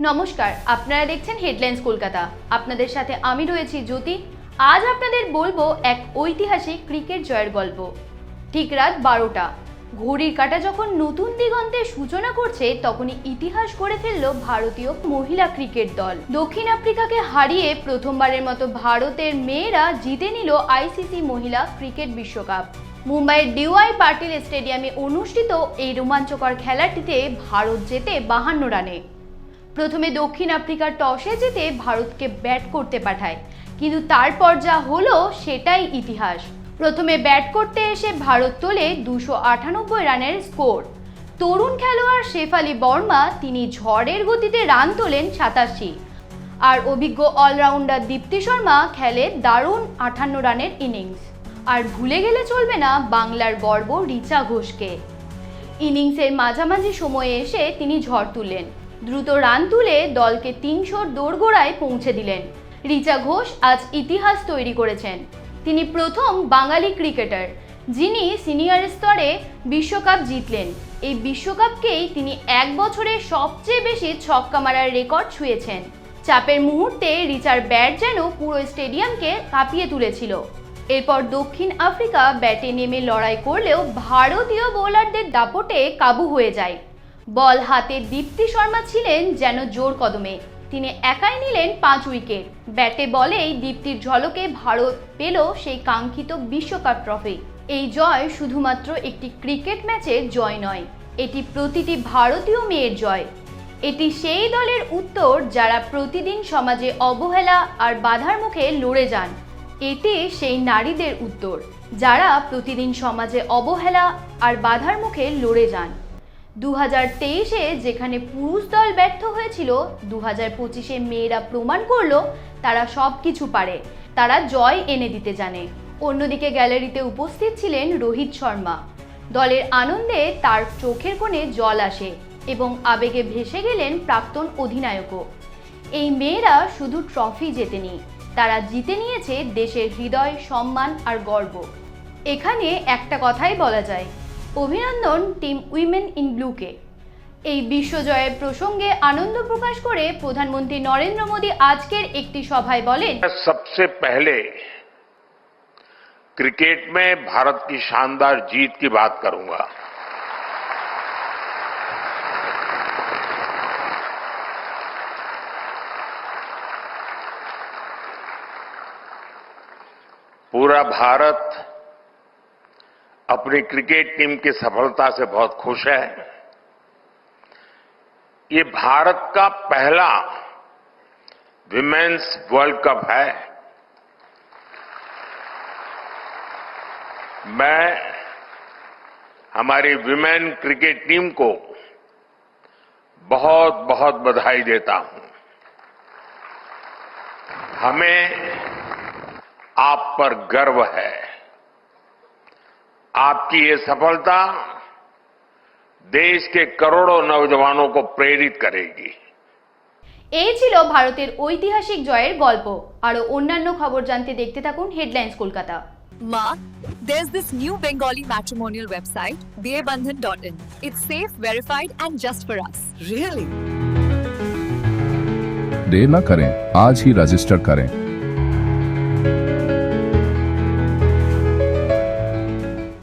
নমস্কার, আপনারা দেখছেন হেডলাইন্স কলকাতা। আপনাদের সাথে আমি রয়েছি জ্যোতি। আজ আপনাদের বলব এক ঐতিহাসিক ক্রিকেট জয়ের গল্প। ঠিক রাত বারোটা। ঘড়ির কাটা যখন নতুন দিগন্তের সূচনা করছে, তখনই ইতিহাস গড়ে ফেলল ভারতীয় মহিলা ক্রিকেট দল। দক্ষিণ আফ্রিকাকে হারিয়ে প্রথমবারের মতো ভারতের মেয়েরা জিতে নিল আইসিসি মহিলা ক্রিকেট বিশ্বকাপ। মুম্বাইয়ের ডিওয়াই পাটিল স্টেডিয়ামে অনুষ্ঠিত এই রোমাঞ্চকর খেলাটিতে ভারত জেতে বাহান্ন রানে। প্রথমে দক্ষিণ আফ্রিকার টসে জিতে ভারতকে ব্যাট করতে পাঠায়। কিন্তু তারপর যা হলো সেটাই ইতিহাস। প্রথমে ব্যাট করতে এসে ভারত তোলে দুশো আটানব্বই রানের স্কোর তরুণ খেলোয়াড় শেফালি বর্মা তিনি ঝড়ের গতিতে রান তোলেন সাতাশি। আর অভিজ্ঞ অলরাউন্ডার দীপ্তি শর্মা খেলে দারুণ আটান্ন রানের ইনিংস আর ভুলে গেলে চলবে না বাংলার গর্ব রিচা ঘোষকে। ইনিংসের মাঝামাঝি সময়ে এসে তিনি ঝড় তুললেন। দ্রুত রান তুলে দলকে তিনশোর দোরগোড়ায় পৌঁছে দিলেন। রিচা ঘোষ আজ ইতিহাস তৈরি করেছেন। তিনি প্রথম বাঙালি ক্রিকেটার, যিনি সিনিয়র স্তরে বিশ্বকাপ জিতলেন। এই বিশ্বকাপকেই তিনি এক বছরে সবচেয়ে বেশি ছক্কা মারার রেকর্ড ছুঁয়েছেন। চাপের মুহূর্তে রিচার ব্যাট যেন পুরো স্টেডিয়ামকে কাঁপিয়ে তুলেছিল। এরপর দক্ষিণ আফ্রিকা ব্যাটে নেমে লড়াই করলেও ভারতীয় বোলারদের দাপটে কাবু হয়ে যায়। বল হাতে দীপ্তি শর্মা ছিলেন যেন জোর কদমে। তিনি একাই নিলেন পাঁচ উইকেট। ব্যাটে বলেই দীপ্তির ঝলকে ভারত পেল সেই কাঙ্ক্ষিত বিশ্বকাপ ট্রফি। এই জয় শুধুমাত্র একটি ক্রিকেট ম্যাচের জয় নয়, এটি প্রতিটি ভারতীয় মেয়ের জয়। এটি সেই দলের উত্তর যারা প্রতিদিন সমাজে অবহেলা আর বাধার মুখে লড়ে যান। এটি সেই নারীদের উত্তর, যারা প্রতিদিন সমাজে অবহেলা আর বাধার মুখে লড়ে যান। দু হাজার তেইশে যেখানে পুরুষ দল ব্যর্থ হয়েছিল দু হাজার পঁচিশে মেয়েরা প্রমাণ করল তারা সব কিছু পারে, তারা জয় এনে দিতে জানে। অন্যদিকে গ্যালারিতে উপস্থিত ছিলেন রোহিত শর্মা। দলের আনন্দে তার চোখের কোণে জল আসে এবং আবেগে ভেসে গেলেন প্রাক্তন অধিনায়কও। এই মেয়েরা শুধু ট্রফি জেতেনি, তারা জিতে নিয়েছে দেশের হৃদয়, সম্মান আর গর্ব। এখানে একটা কথাই বলা যায় অভিনন্দন টিম উইমেন ইন ব্লুকে এই বিশ্বজয়ের প্রসঙ্গে আনন্দ প্রকাশ করে প্রধানমন্ত্রী নরেন্দ্র মোদী আজকের একটি সভায় বলেন मैं सबसे पहले क्रिकेट में भारत की शानदार जीत की बात करूंगा पूरा भारत अपनी क्रिकेट टीम की सफलता से बहुत खुश है। ये भारत का पहला विमेन्स वर्ल्ड कप है। मैं हमारी विमेन क्रिकेट टीम को बहुत बहुत बधाई देता हूँ। हमें आप पर गर्व है। आपकी ये सफलता देश के करोड़ों नौजवानों को प्रेरित करेगी এই ছিল ভারতের ঐতিহাসিক জয়ের গল্প আরও অন্যান্য খবর জানতে দেখতে থাকুন headlines Kolkata Ma, there's this new Bengali matrimonial website, dearbandhan.in. It's safe, verified, and just for us. Really? देर न करें आज ही रजिस्टर करें